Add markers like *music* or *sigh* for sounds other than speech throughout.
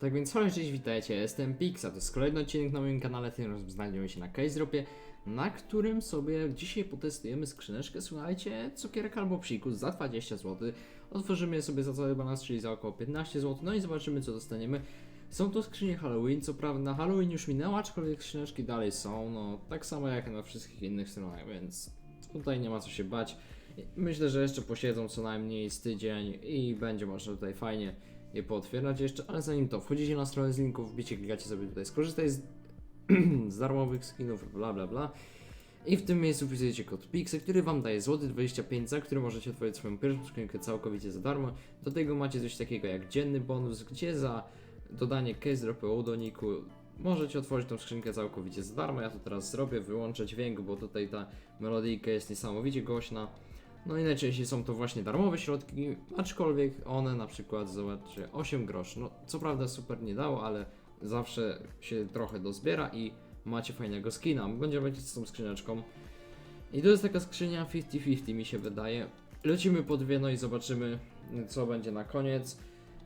Tak więc halo, cześć, witajcie, jestem Pixa, to jest kolejny odcinek na moim kanale, tym razem znajdziemy się na Case Dropie, na którym sobie dzisiaj potestujemy skrzyneczkę, słuchajcie, cukierek albo psikus za 20 zł, otworzymy je sobie za cały balans, czyli za około 15 zł, no i zobaczymy co dostaniemy. Są to skrzynie Halloween, co prawda. Halloween już minęło, aczkolwiek skrzyneczki dalej są, no tak samo jak na wszystkich innych stronach, więc tutaj nie ma co się bać. Myślę, że jeszcze posiedzą co najmniej z tydzień i będzie można tutaj fajnie je pootwierać jeszcze, ale zanim to, wchodzicie na stronę z linków, wbicie, klikacie sobie tutaj skorzystaj z, *clears throat* z darmowych skinów, bla bla bla. I w tym miejscu wpisujecie kod PIXE, który wam daje złoty 25, za który możecie otworzyć swoją pierwszą skrzynkę całkowicie za darmo. Do tego macie coś takiego jak dzienny bonus, gdzie za dodanie case dropu do niku możecie otworzyć tą skrzynkę całkowicie za darmo. Ja to teraz zrobię, wyłączę dźwięk, bo tutaj ta melodyjka jest niesamowicie głośna. No i najczęściej są to właśnie darmowe środki, aczkolwiek one na przykład, zobaczcie, 8 groszy. No co prawda super nie dało, ale zawsze się trochę dozbiera i macie fajnego skina. Będziemy lecieć z tą skrzyneczką. I to jest taka skrzynia 50-50 mi się wydaje. Lecimy po dwie, no i zobaczymy co będzie na koniec.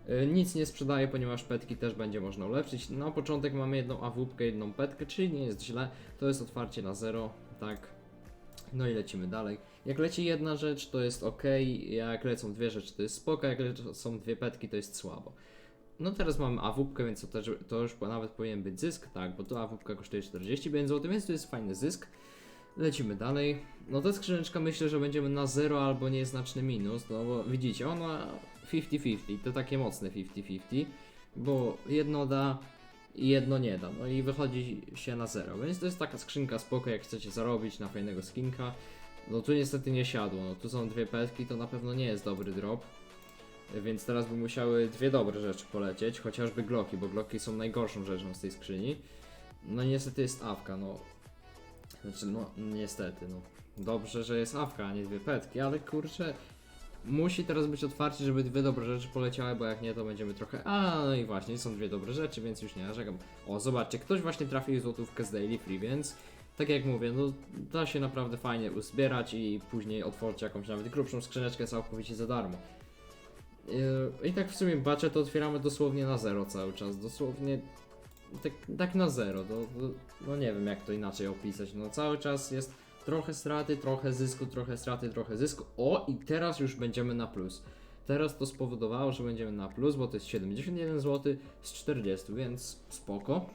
Y, Nic nie sprzedaję, ponieważ petki też będzie można ulepszyć. Na początek mamy jedną awupkę, jedną petkę, czyli nie jest źle. To jest otwarcie na zero, tak. No i lecimy dalej. Jak leci jedna rzecz, to jest ok, jak lecą dwie rzeczy, to jest spoko, jak lecą dwie petki, to jest słabo. No teraz mamy awupkę, więc to, też, to już nawet powinien być zysk, tak, bo to awupka kosztuje 45 zł, więc to jest fajny zysk. Lecimy dalej. No ta skrzyneczka myślę, że będziemy na 0 albo nieznaczny minus, no bo widzicie, ona 50-50, to takie mocne 50-50, bo jedno da i jedno nie da, no i wychodzi się na 0, więc to jest taka skrzynka spoko, jak chcecie zarobić na fajnego skinka. No tu niestety nie siadło, no tu są dwie petki, to na pewno nie jest dobry drop. Więc teraz by musiały dwie dobre rzeczy polecieć, chociażby gloki, bo gloki są najgorszą rzeczą z tej skrzyni. No niestety jest awka, no. Znaczy, no niestety, no. Dobrze, że jest awka, a nie dwie petki, ale kurczę, musi teraz być otwarcie, żeby dwie dobre rzeczy poleciały, bo jak nie, to będziemy trochę. A, no i właśnie, są dwie dobre rzeczy, więc już nie narzekam. O, zobaczcie, ktoś właśnie trafił złotówkę z Daily Free, więc tak jak mówię, no da się naprawdę fajnie uzbierać i później otworzyć jakąś nawet grubszą skrzyneczkę całkowicie za darmo. Yy, I tak w sumie bacze to otwieramy dosłownie na zero cały czas, dosłownie tak, tak na zero, to, to, no nie wiem jak to inaczej opisać, no cały czas jest trochę straty, trochę zysku, trochę straty, trochę zysku, o i teraz już będziemy na plus. Teraz to spowodowało, że będziemy na plus, bo to jest 71 zł z 40, więc spoko.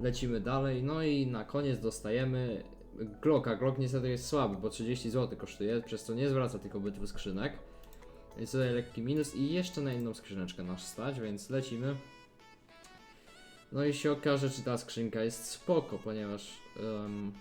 Lecimy dalej, no i na koniec dostajemy Glocka. Glock niestety jest słaby, bo 30 zł kosztuje, przez co nie zwraca tych obydwu skrzynek. Jest tutaj lekki minus i jeszcze na inną skrzyneczkę nasz stać, więc lecimy. No i się okaże, czy ta skrzynka jest spoko, ponieważ em,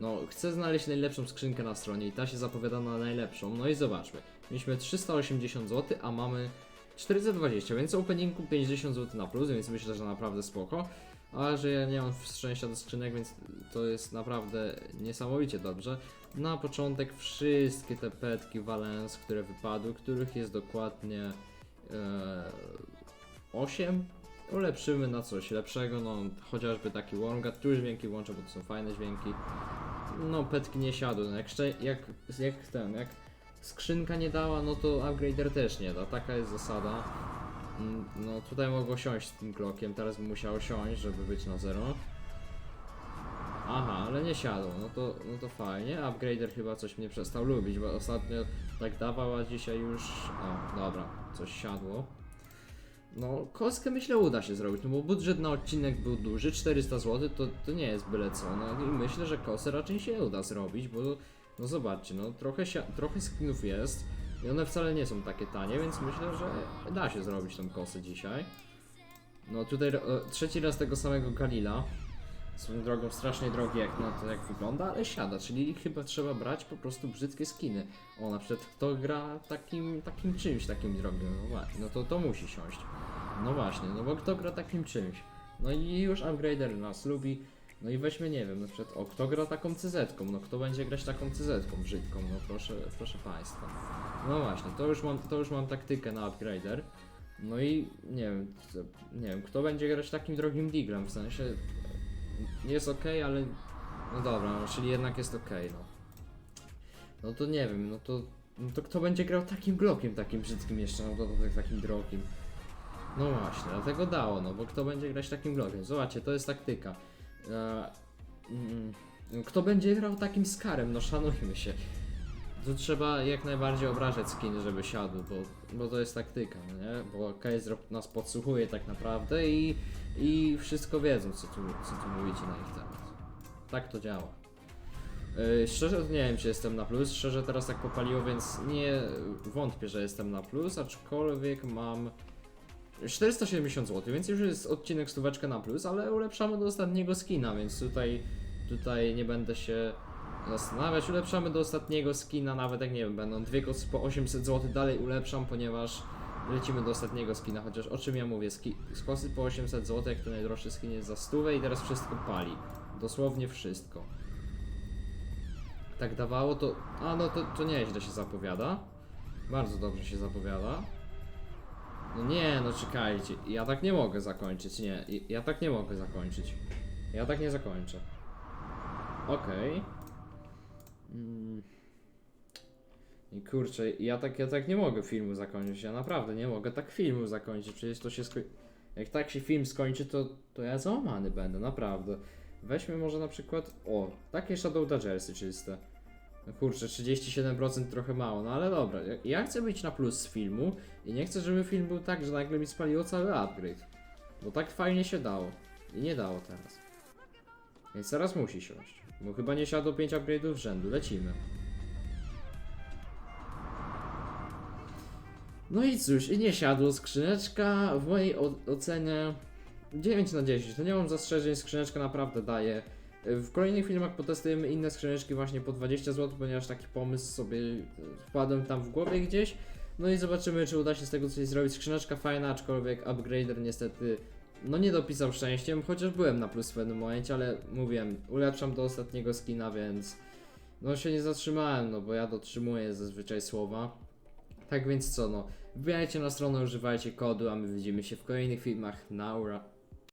no, chcę znaleźć najlepszą skrzynkę na stronie i ta się zapowiada na najlepszą. No i zobaczmy. Mieliśmy 380 zł, a mamy 420, więc openingu 50 zł na plus, więc myślę, że naprawdę spoko. Ale że ja nie mam szczęścia do skrzynek, więc to jest naprawdę niesamowicie dobrze. Na początek wszystkie te petki Valence, które wypadły, których jest dokładnie e, 8. Ulepszymy na coś lepszego, no chociażby taki Wormgat, tu już dźwięki włączę, bo to są fajne dźwięki. No petki nie siadły, no jak, jak, jak ten, jak skrzynka nie dała, no to upgrader też nie da, taka jest zasada. Mm, No tutaj mogło siąść z tym klokiem, teraz by musiało siąść, żeby być na zero. Aha, ale nie siadło, no to, no to fajnie. Upgrader chyba coś mnie przestał lubić, bo ostatnio tak dawał, a dzisiaj już... O, dobra, coś siadło. No, kostkę myślę uda się zrobić, no bo budżet na odcinek był duży, 400 zł to, to nie jest byle co, no i myślę, że kosę raczej się uda zrobić, bo no zobaczcie, no trochę, trochę skinów jest i one wcale nie są takie tanie, więc myślę, że da się zrobić tą kosę dzisiaj. No tutaj e, trzeci raz tego samego Galila, swoją drogą strasznie drogi jak na to jak wygląda, ale siada, czyli chyba trzeba brać po prostu brzydkie skiny. O, na przykład kto gra takim, takim czymś, takim drogim, no no to to musi siąść. No właśnie, no bo kto gra takim czymś? No i już upgrader nas lubi. No i weźmy, nie wiem, na przykład, o, kto gra taką CZ-ką? No kto będzie grać taką CZ-ką brzydką? No proszę, proszę Państwa. No właśnie, to już mam, to już mam taktykę na upgrader. No i nie wiem, nie wiem, kto będzie grać takim drogim diglem, w sensie jest ok, ale no dobra, no, czyli jednak jest ok, no. No to nie wiem, no to, no to kto będzie grał takim blokiem takim brzydkim jeszcze, no to, to takim drogim. No właśnie, dlatego dało, no bo kto będzie grać takim glogiem? Zobaczcie, to jest taktyka. E, mm, kto będzie grał takim skarem? No szanujmy się. Tu trzeba jak najbardziej obrażać skin, żeby siadł, bo, bo to jest taktyka, no nie? Bo Case nas podsłuchuje tak naprawdę i, i wszystko wiedzą, co tu, co tu mówicie na ich temat. Tak to działa. Yy, szczerze nie wiem, czy jestem na plus. Szczerze teraz tak popaliło, więc nie wątpię, że jestem na plus, aczkolwiek mam 470 zł, więc już jest odcinek stóweczkę na plus, ale ulepszamy do ostatniego skina, więc tutaj, tutaj nie będę się zastanawiać. Ulepszamy do ostatniego skina, nawet jak nie wiem, będą dwie kosy po 800 zł, dalej ulepszam, ponieważ lecimy do ostatniego skina, chociaż o czym ja mówię, ski, z kosy po 800 zł, jak to najdroższy skin jest za stówę i teraz wszystko pali. Dosłownie wszystko. Tak dawało to... A no to, to nieźle się zapowiada. Bardzo dobrze się zapowiada. No nie, no czekajcie, ja tak nie mogę zakończyć, nie, ja tak nie mogę zakończyć. Ja tak nie zakończę. Okej. Mm. I kurczę, ja tak, ja tak nie mogę filmu zakończyć, ja naprawdę nie mogę tak filmu zakończyć, przecież to się sko- Jak tak się film skończy, to, to ja załamany będę, naprawdę. Weźmy może na przykład, o, takie Shadow Dodgersy czyste. No kurczę, 37% trochę mało, no ale dobra. Ja, ja chcę być na plus z filmu i nie chcę, żeby film był tak, że nagle mi spaliło cały upgrade. Bo tak fajnie się dało. I nie dało teraz. Więc teraz musi siąść. Bo chyba nie siadło 5 upgrade'ów rzędu. Lecimy. No i cóż, i nie siadło. Skrzyneczka w mojej ocenie 9 na 10. To nie mam zastrzeżeń, skrzyneczka naprawdę daje. W kolejnych filmach potestujemy inne skrzyneczki właśnie po 20 zł, ponieważ taki pomysł sobie wpadłem tam w głowie gdzieś. No i zobaczymy, czy uda się z tego coś zrobić. Skrzyneczka fajna, aczkolwiek upgrader niestety no nie dopisał szczęściem, chociaż byłem na plus w pewnym momencie, ale mówiłem, ulepszam do ostatniego skina, więc no się nie zatrzymałem, no bo ja dotrzymuję zazwyczaj słowa. Tak więc co, no, wbijajcie na stronę, używajcie kodu, a my widzimy się w kolejnych filmach. Naura.